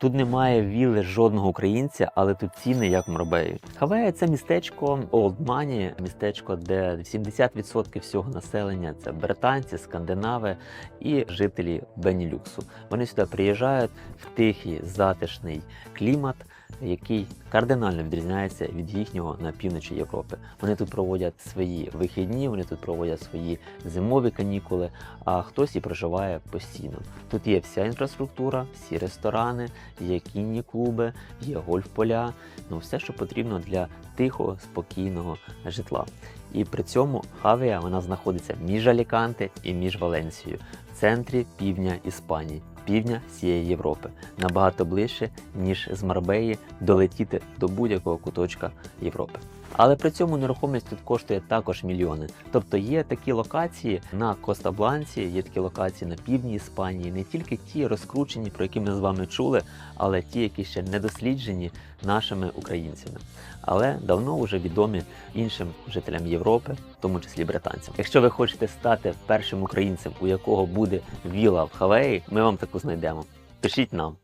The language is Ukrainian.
Тут немає вілли жодного українця, але тут ціни як в Хавея це містечко Money, містечко, де 70% всього населення це британці, скандинави і жителі Бенілюксу. Вони сюди приїжджають в тихий затишний клімат, який кардинально відрізняється від їхнього на півночі Європи. Вони тут проводять свої вихідні, вони тут проводять свої зимові канікули, а хтось і проживає постійно. Тут є вся інфраструктура, всі ресторани, є кінні клуби, є гольф-поля, ну все, що потрібно для тихого, спокійного житла. І при цьому Хавія вона знаходиться між Аліканте і між Валенсією, в центрі півдня Іспанії, півдня всієї Європи, набагато ближче, ніж з Марбеї долетіти до будь-якого куточка Європи. Але при цьому нерухомість тут коштує також мільйони. Тобто є такі локації на Коста-Бланці, є такі локації на півдні Іспанії, не тільки ті розкручені, про які ми з вами чули, але ті, які ще не досліджені нашими українцями, але давно вже відомі іншим жителям Європи, тому числі британцям. Якщо ви хочете стати першим українцем, у якого буде віла в Хавеї, ми вам таку знайдемо. Пишіть нам.